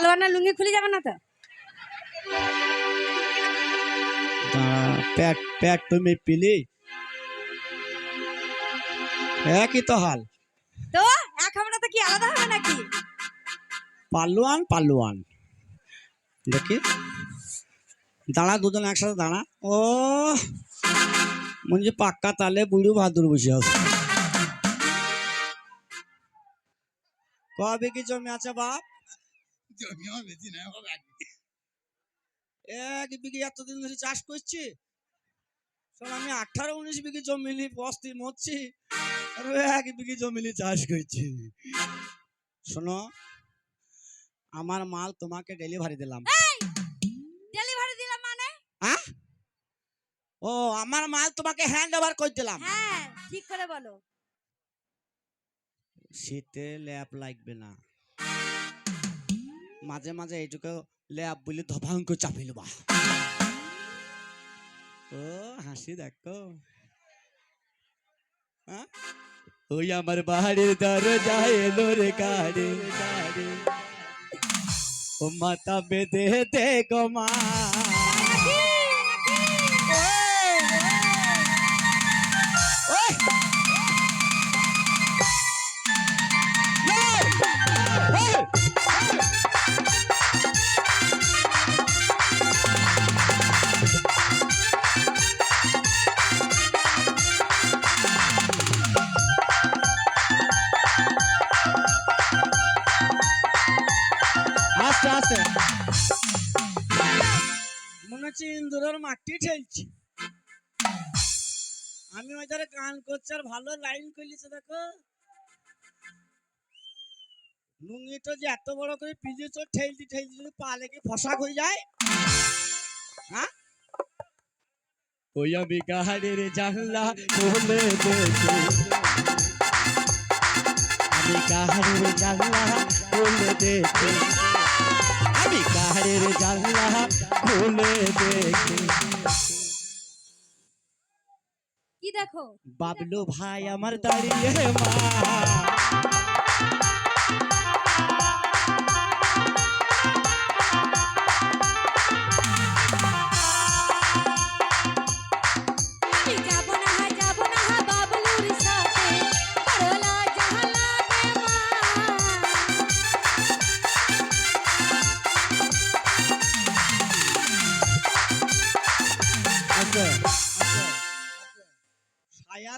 পালোয়ানা লুঙ্গি খুলে যাবে না তো? প্যাট প্যাট তুমি পিলি। একই তো হাল। তো এক আমরা তো কি আলাদা হবে নাকি? পাল্লুয়ান পাল্লুয়ান দেখি। দাঁড়া দুজন একসাথে দাঁড়া। ও মনে পাক্কা তালে বুড়ো ভাদুর বসে আছে। কবে কি জমি আছে বাপ? জমিও বেশি এক বিঘে। এক বিঘে এতদিন ধরে চাষ করছি। শোন আমি আঠারো উনিশ বিঘে জমি নিয়ে বস্তি মরছি আর এক বিঘে জমি নিয়ে চাষ করছি। শোনো আমার মাল তোমাকে ডেলিভারি দিলাম। ডেলিভারি দিলাম মানে? হ্যাঁ? ও আমার মাল তোমাকে হ্যান্ড ওভার করে দিলাম। হ্যাঁ ঠিক করে বলো। শীতে ল্যাপ লাগবে না। মাঝে মাঝে এইটুকু লেয়াব বলে ধপাঙ্ক চাপি বা। ও হাসি দেখো? ওই আমার বাড়ির দরজা এলো রে গাড়ি। ও মাতা বেদে দে গো মা। ইন্দুরের মাটি ঠেলছি। আমি ওই ধারে গান করছি আর ভালো লাইন করলিছে দেখো। লুঙ্গিটা যে এত বড় করে পিজেছ ঠেলতি ঠেলতি যদি পা লেগে ফসা হয়ে যায়। হ্যাঁ? ওই আমি গাহাড়ের জানলা খুলে দেখি। আমি গাহাড়ের জানলা খুলে দেখি। দেখো বাবলু ভাই আমার দাঁড়িয়ে মা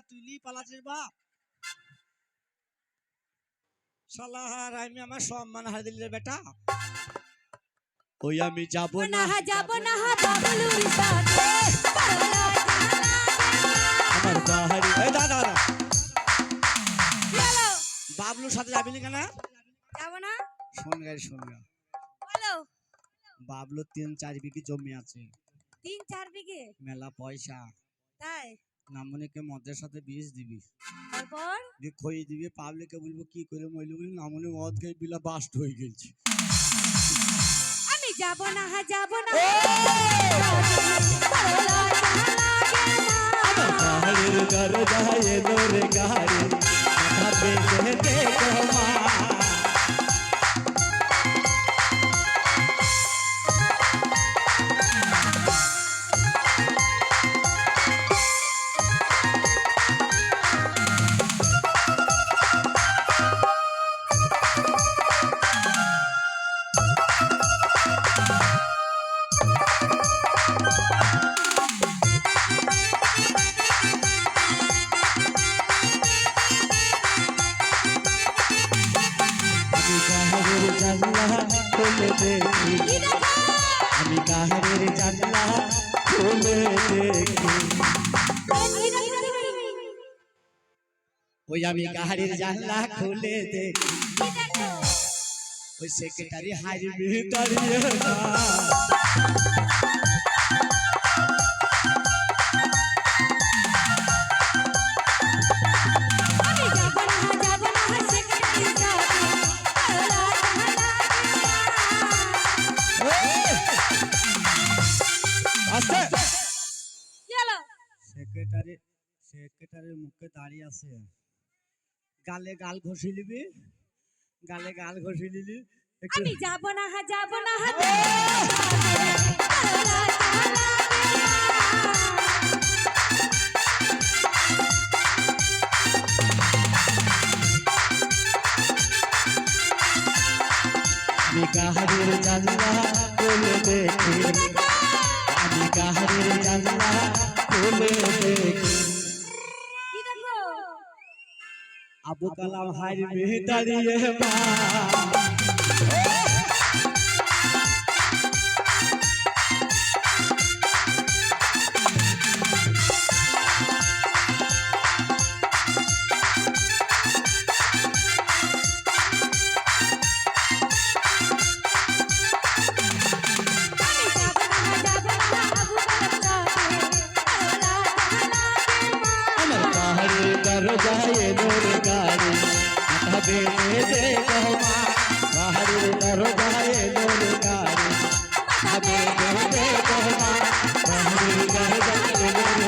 তুলি পালাছিস বাপ। সালাহার আমি আমার সম্মান হারিয়ে দিলি বেটা। ওই আমি যাব না। না যাব বাবলুর সাথে আমার বাহারি। এই দাদা দাদা চলো বাবলুর সাথে যাবি না কেন? যাব না? শোন গাড়ি শোন গা। বলো। বাবলুর তিন চার বিঘে জমি আছে। তিন চার বিঘে? মেলা পয়সা। তাই? নামনিকে মদের সাথে বিষ দিবি। তারপর? দিয়ে খই দিবি। পাবলিকে বলব কি করে মইলি বলি নামনি মদ খেয়ে বিলা বাস্ট হয়ে গেছে আমি যাব না হা যাব না। করলা জাহালা পাহাড়ের দরজায় এলো রে গাড়ি। দেখি আমি কাহারের জানলা খুলে দেখি? ওই আমি কাহারের জানলা খুলে দেখি? ওই সেক্রেটারি হারিবি দাঁড়িয়ে না। সেক্রেটারির মুখে দাঁড়িয়ে আছে। গালে গাল ঘষি নিবি। গালে গাল ঘষি নিলি। আমি যাব না হা যাব না হা। জাহালা আমি কাহারের জানলা আবু কালাম হারবে দাঁড়িয়ে মা আমি যায় দরকারি হবে দে কহমা বাহারে তর যায় দরকারি হবে দে কহমা বাহারে তর যায় দরকারি